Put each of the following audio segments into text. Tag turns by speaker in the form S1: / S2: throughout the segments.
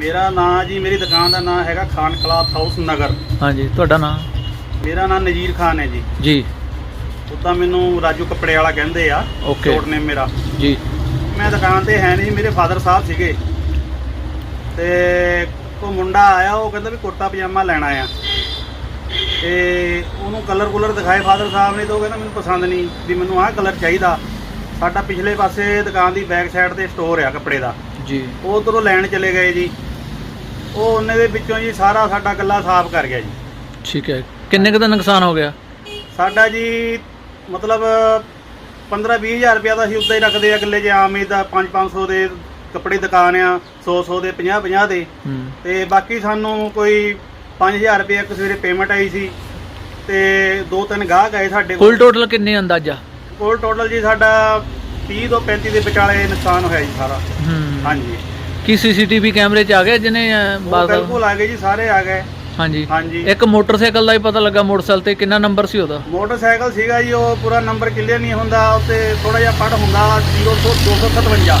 S1: ਮੇਰਾ ਨਾਂ ਜੀ ਮੇਰੀ ਦੁਕਾਨ ਦਾ ਨਾਂ ਹੈਗਾ ਖਾਨ ਕਲਾਥ ਹਾਊਸ ਨਗਰ।
S2: ਹਾਂਜੀ ਤੁਹਾਡਾ ਨਾਮ
S1: ਮੇਰਾ ਨਾਂ ਨਜੀਰ ਖਾਨ ਹੈ ਜੀ।
S2: ਜੀ।
S1: ਉੱਦਾਂ ਮੈਨੂੰ ਰਾਜੂ ਕੱਪੜੇ ਵਾਲਾ ਕਹਿੰਦੇ ਆ ਸ਼ੋਰਟ ਨੇਮ ਮੇਰਾ।
S2: ਜੀ।
S1: ਮੈਂ ਦੁਕਾਨ ਤੇ ਹੈ ਨਹੀਂ ਮੇਰੇ ਫਾਦਰ ਸਾਹਿਬ ਸੀਗੇ। ਤੇ ਉਹ ਮੁੰਡਾ ਆਇਆ ਉਹ ਕਹਿੰਦਾ ਵੀ ਕੁੜਤਾ ਪਜਾਮਾ ਲੈਣਾ ਆ ਤੇ ਉਹਨੂੰ ਕਲਰ ਕੁਲਰ ਦਿਖਾਏ ਫਾਦਰ ਸਾਹਿਬ ਨੇ ਤਾਂ ਉਹ ਕਹਿੰਦਾ ਮੈਨੂੰ ਪਸੰਦ ਨਹੀਂ ਵੀ ਮੈਨੂੰ ਆਹ ਕਲਰ ਚਾਹੀਦਾ। ਸਾਡਾ ਪਿਛਲੇ ਪਾਸੇ ਦੁਕਾਨ ਦੀ ਬੈਕ ਸਾਈਡ ਤੇ ਸਟੋਰ ਆ ਕੱਪੜੇ ਦਾ।
S2: ਜੀ।
S1: ਉਹ ਉਧਰੋਂ ਲੈਣ ਚਲੇ ਗਏ ਜੀ। ਉਹ ਉਹਨੇ ਦੇ ਵਿੱਚੋਂ ਜੀ ਸਾਰਾ ਸਾਡਾ ਗੱਲਾ ਸਾਫ਼ ਕਰ ਗਿਆ ਜੀ।
S2: ਠੀਕ ਹੈ। ਕਿੰਨੇ ਕੁ ਦਾ ਨੁਕਸਾਨ ਹੋ ਗਿਆ?
S1: ਸਾਡਾ ਜੀ ਮਤਲਬ 15 20000 ਰੁਪਇਆ ਤਾਂ ਅਸੀਂ ਉੱਦਾਂ ਹੀ ਰੱਖਦੇ ਆ ਗੱਲੇ 'ਚ ਆਮ ਹੀ ਦਾ 5 500 ਦੇ ਕੱਪੜੇ ਦੁਕਾਨ ਆ 100 100 ਦੇ 50 50 ਦੇ।
S2: ਹੂੰ।
S1: ਤੇ ਬਾਕੀ ਸਾਨੂੰ ਕੋਈ 5000 ਰੁਪਏ ਇੱਕ ਸਵੇਰੇ ਪੇਮੈਂਟ ਆਈ ਸੀ ਤੇ ਦੋ ਤਿੰਨ ਗਾਹਕ ਆਏ ਸਾਡੇ
S2: ਕੁੱਲ। ਟੋਟਲ ਕਿੰਨੇ ਅੰਦਾਜ਼ਾ?
S1: ਕੋਲ ਟੋਟਲ ਜੀ ਸਾਡਾ 30 ਤੋਂ 35 ਦੇ ਵਿਚਾਲੇ ਨੁਕਸਾਨ ਹੋਇਆ ਜੀ ਸਾਰਾ।
S2: ਹੂੰ।
S1: ਹਾਂਜੀ।
S2: ਕੀ ਸੀਸੀਟੀਵੀ ਕੈਮਰੇ 'ਚ ਆ ਗਏ ਜਿਹਨੇ ਅਹ,
S1: ਉਹ
S2: ਬਾਤ
S1: ਬਿਲਕੁਲ ਆ ਗਏ ਜੀ ਸਾਰੇ ਆ ਗਏ।
S2: ਹਾਂਜੀ।
S1: ਹਾਂਜੀ।
S2: ਇੱਕ ਮੋਟਰਸਾਈਕਲ ਦਾ ਹੀ ਪਤਾ ਲੱਗਾ ਮੋਟਰਸਾਈਕਲ ਤੇ ਕਿੰਨਾ ਨੰਬਰ ਸੀ ਉਹਦਾ?
S1: ਮੋਟਰਸਾਈਕਲ ਸੀਗਾ ਜੀ ਉਹ ਪੂਰਾ ਨੰਬਰ ਕਲੀਅਰ ਨਹੀਂ ਹੁੰਦਾ ਉੱਤੇ ਥੋੜਾ ਜਿਹਾ ਪੜ ਹੁੰਦਾ 0 ਤੋਂ 257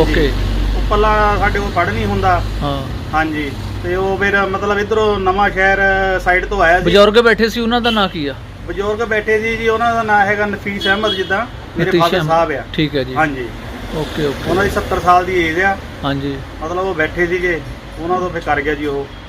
S2: ਓਕੇ।
S1: ਉੱਪਰਲਾ ਸਾਡੇ ਕੋਲ ਪੜ ਨਹੀਂ ਹੁੰਦਾ।
S2: ਹਾਂ।
S1: ਹਾਂਜੀ। ਤੇ ਉਹ ਫਿਰ ਮਤਲਬ ਇਧਰੋਂ ਨਵਾਂ ਸ਼ਹਿਰ ਸਾਈਡ ਤੋਂ ਆਇਆ ਸੀ।
S2: ਬਜ਼ੁਰਗ ਬੈਠੇ ਸੀ ਉਹਨਾਂ ਦਾ ਨਾਂ ਕੀ ਆ?
S1: ਬਜ਼ੁਰਗ ਬੈਠੇ ਸੀ ਜੀ ਉਹਨਾਂ ਦਾ ਨਾਮ ਹੈਗਾ ਨਫੀਸ ਅਹਿਮਦ ਜਿੱਦਾਂ ਮੇਰੇ
S2: ਨਤੀਸ਼
S1: ਫਾਦਰ
S2: ਅਹਿਮਦ।
S1: ਸਾਹਿਬ ਆ।
S2: ਠੀਕ ਹੈ ਜੀ।
S1: ਹਾਂਜੀ।
S2: Okay okay.
S1: ਉਹਨਾਂ ਦੀ 70 ਸਾਲ ਦੀ ਏਜ ਆ।
S2: ਹਾਂਜੀ।
S1: ਮਤਲਬ ਉਹ ਬੈਠੇ ਸੀਗੇ ਉਹਨਾਂ ਤੋਂ ਫਿਰ ਕਰ ਗਿਆ ਜੀ ਉਹ।